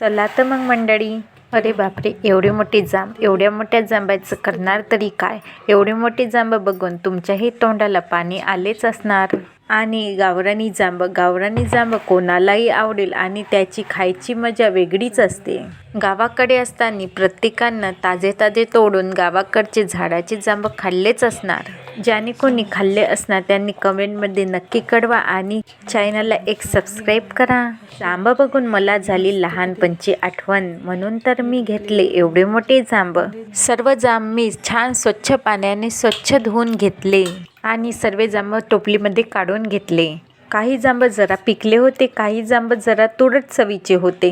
चला तर मग मंडळी. अरे बापरे एवढी मोठी जांब एवढ्या मोठ्या जांबाचं करणार तरी काय? एवढी मोठी जांब बघून तुमच्याही तोंडाला पाणी आलेच असणार. आणि गावरानी जांब गावरानी जांब कोणालाही आवडेल आणि त्याची खायची मजा वेगळीच असते. गावाकडे असताना प्रत्येकानं ताजे ताजे तोडून गावाकडचे झाडाचे जांब खाल्लेच असणार. ज्याने कोणी खाल्ले असणार त्यांनी कमेंटमध्ये नक्की कळवा आणि चॅनलला एक सबस्क्राईब करा. जांब बघून मला झाली लहानपणची आठवण म्हणून तर मी घेतले एवढे मोठे जांब. सर्व जांब मी छान स्वच्छ पाण्याने स्वच्छ धुवून घेतले आणि सर्व जांब टोपलीमध्ये काढून घेतले. काही जांब जरा पिकले होते काही जांब जरा तुरट चवीचे होते.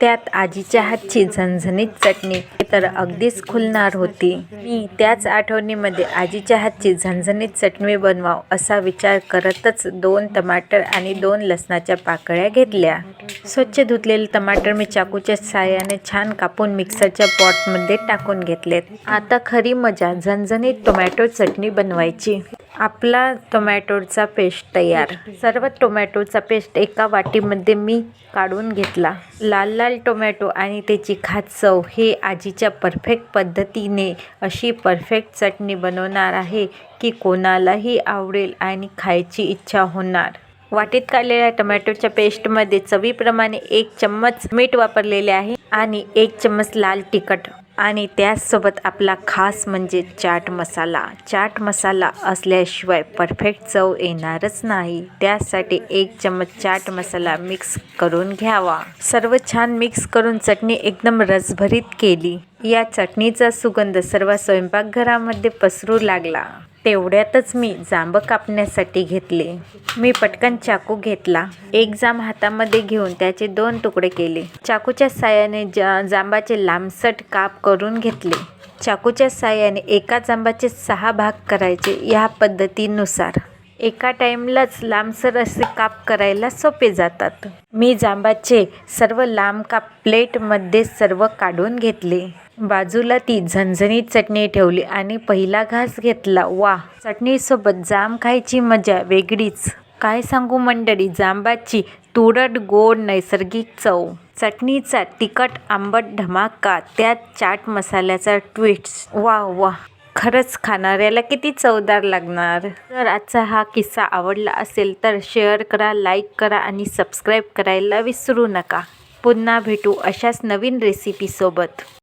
त्यात आजीच्या हातची झणझणीत चटणी तर अगदीच खुलणार होती. मी त्याच आठवणीमध्ये आजीच्या हातची झणझणीत चटणी बनवाव असा विचार करतच दोन टमाटर आणि दोन लसणाच्या पाकळ्या घेतल्या. स्वच्छ धुतलेले टमाटर मी चाकूच्या साह्याने छान कापून मिक्सरच्या पॉटमध्ये टाकून घेतलेत. आता खरी मजा झणझणीत टोमॅटो चटणी बनवायची. आपला टोमॅटोचा पेस्ट तयार. सर्व टोमॅटोचा पेस्ट एका वाटीमध्ये मी काढून घेतला. लाल लाल टोमॅटो आणि त्याची खात चव हे आजीच्या परफेक्ट पद्धतीने अशी परफेक्ट चटणी बनवणार आहे की कोणालाही आवडेल आणि खायची इच्छा होणार. वाटीत काढलेल्या टोमॅटोच्या पेस्टमध्ये चवीप्रमाणे एक चम्मच मीठ वापरलेले आहे आणि एक चम्मच लाल तिखट. आणि त्याचसोबत आपला खास म्हणजे चाट मसाला. चाट मसाला असल्याशिवाय परफेक्ट चव येणारच नाही. त्यासाठी एक चम्मच चाट मसाला मिक्स करून घ्यावा. सर्व छान मिक्स करून चटणी एकदम रसभरीत केली. या चटणीचा सुगंध सर्व स्वयंपाकघरामध्ये पसरू लागला. तेवढ्यातच मी जांब कापण्यासाठी घेतले. मी पटकन चाकू घेतला. एक जांब हातामध्ये घेऊन त्याचे दोन तुकडे केले. चाकूच्या साह्याने जा जांबाचे लांबसट काप करून घेतले. चाकूच्या साह्याने एका जांबाचे सहा भाग करायचे या पद्धतीनुसार. एका टाईमलाच लांबसर असे काप करायला सोपे जातात. मी जांबाचे सर्व लांब काप प्लेटमध्ये सर्व काढून घेतले. बाजूला ती झणझणीत चटणी ठेवली आणि पहिला घास घेतला. वा! चटणीसोबत जाम खायची मजा वेगळीच. काय सांगू मंडळी जांबाची तुरट गोड नैसर्गिक चव. चटणीचा तिखट आंबट धमाका त्यात चाट मसाल्याचा ट्विस्ट वा वा! खरंच खाणाऱ्याला किती चवदार लागणार. जर आजचा हा किस्सा आवडला असेल तर शेअर करा लाईक करा आणि सबस्क्राईब करायला विसरू नका. पुन्हा भेटू अशाच नवीन रेसिपीसोबत